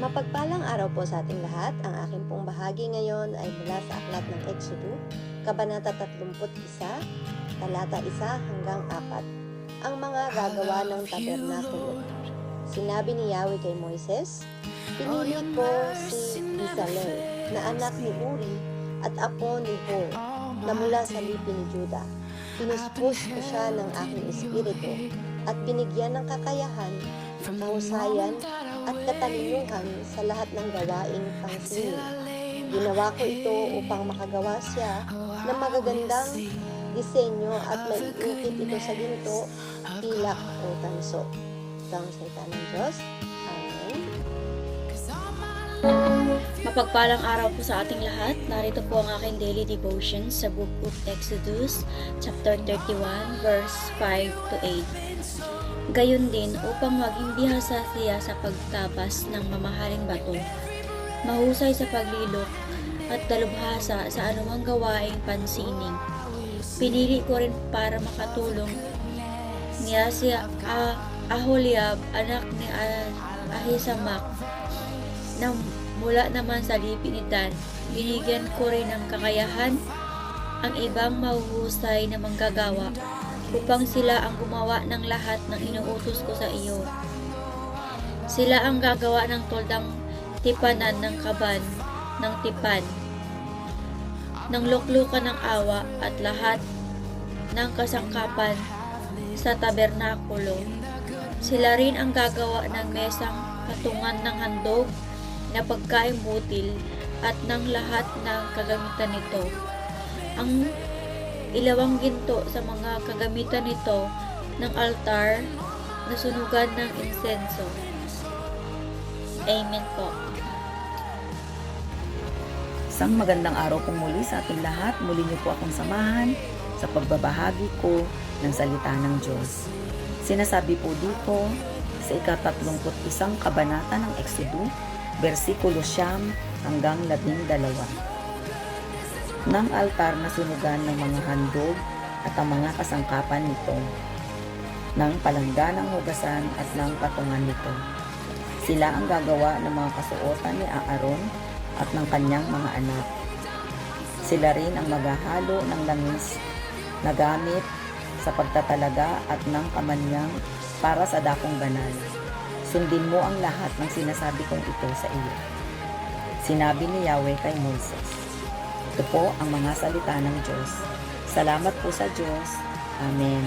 Mapagpalang araw po sa ating lahat. Ang aking pong bahagi ngayon ay mula sa aklat ng Exodo, Kabanata 31, talata 1 hanggang 4. Ang mga gagawa ng tabernakulo. Sinabi ni Yahweh kay Moises, Pinili ko si Bezalel na anak ni Uri at apo ni Hur na mula sa lipi ni Juda. Pinuspos ko siya ng aking espiritu at binigyan ng kakayahan, kahusayan at katalinuhan sa lahat ng gawaing pangsinin. Ginawa ko ito upang makagawa siya ng magagandang disenyo at maiukit ito sa ginto, pilak o tanso. Ito ang salita ng Diyos. Amen. Mapagpalang araw po sa ating lahat. Narito po ang aking daily devotion sa Book of Exodus, chapter 31, verse 5 to 8. Gayon din upang maging bihasa siya sa pagtabas ng mamahaling bato, mahusay sa paglilok at dalubhasa sa anumang gawaing pansining. Pinili ko rin para makatulong niya si Ah- Aholiab, anak ni Ah- Ahisamak, na mula naman sa lipi ni Dan, binigyan ko rin ng kakayahan ang ibang mahuhusay na manggagawa upang sila ang gumawa ng lahat ng inuutos ko sa iyo. Sila ang gagawa ng toldang tipanan ng kaban ng tipan, ng luklukan ng awa at lahat ng kasangkapan sa tabernakulo. Sila rin ang gagawa ng mesang patungan ng handog na pagkain butil at ng lahat ng kagamitan nito. Ang ilawang ginto sa mga kagamitan nito ng altar na sunugan ng insenso. Amen po. Isang magandang araw pong muli sa ating lahat. Muli niyo po akong samahan sa pagbabahagi ko ng salita ng Diyos. Sinasabi po dito sa ikatatlumput isang kabanata ng Exodo, versikulo siyam hanggang labing dalawa. Ng altar na sunugan ng mga handog at ang mga kasangkapan nito, ng palangga ng hugasan at ng patungan nito. Sila ang gagawa ng mga kasuotan ni Aaron at ng kanyang mga anak. Sila rin ang maghahalo ng langis na gamit sa pagtatalaga at ng kamanyang para sa dakong banal. Sundin mo ang lahat ng sinasabi kong ito sa iyo. Sinabi ni Yahweh kay Moses. Ito po ang mga salita ng Diyos. Salamat po sa Diyos. Amen.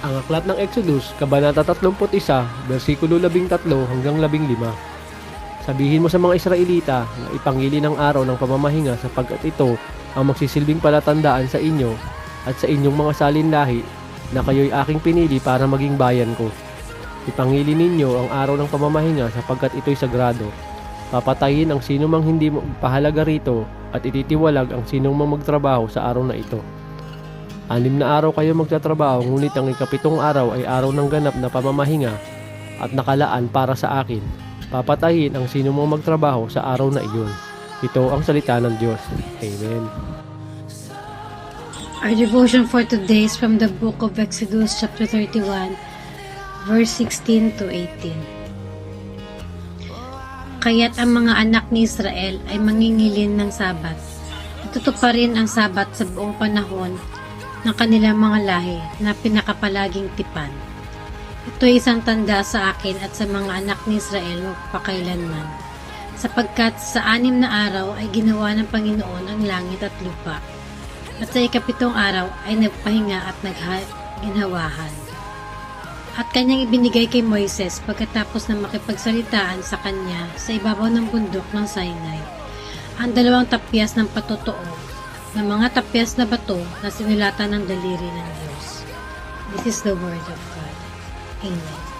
Ang aklat ng Exodus, Kabanata 31, versikulo 13 hanggang 15. Sabihin mo sa mga Israelita na ipangili ng araw ng pamamahinga sapagkat ito ang magsisilbing palatandaan sa inyo at sa inyong mga salinlahi na kayo'y aking pinili para maging bayan ko. Ipangili ninyo ang araw ng pamamahinga sapagkat ito'y sagrado. Papatayin ang sino mang hindi pahalaga rito at ititiwalag ang sinong mang magtrabaho sa araw na ito. Anim na araw kayo magtatrabaho, ngunit ang ikapitong araw ay araw ng ganap na pamamahinga at nakalaan para sa akin. Papatayin ang sino mong magtrabaho sa araw na iyon. Ito ang salita ng Diyos. Amen. Our devotion for today is from the book of Exodus chapter 31 verse 16 to 18. Kaya't ang mga anak ni Israel ay mangingilin ng sabat. Itutuparin ang sabat sa buong panahon ng kanilang mga lahi na pinakapalaging tipan. Ito ay isang tanda sa akin at sa mga anak ni Israel magpakailanman. Sapagkat sa anim na araw ay ginawa ng Panginoon ang langit at lupa at sa ikapitong araw ay nagpahinga at nagginhawahan. At kanyang ibinigay kay Moises pagkatapos na makipagsalitaan sa kanya sa ibabaw ng bundok ng Sinai. Ang dalawang tapyas ng patotoo ng mga tapyas na bato na sinulatan ng daliri ng Diyos. This is the word of God. Amen.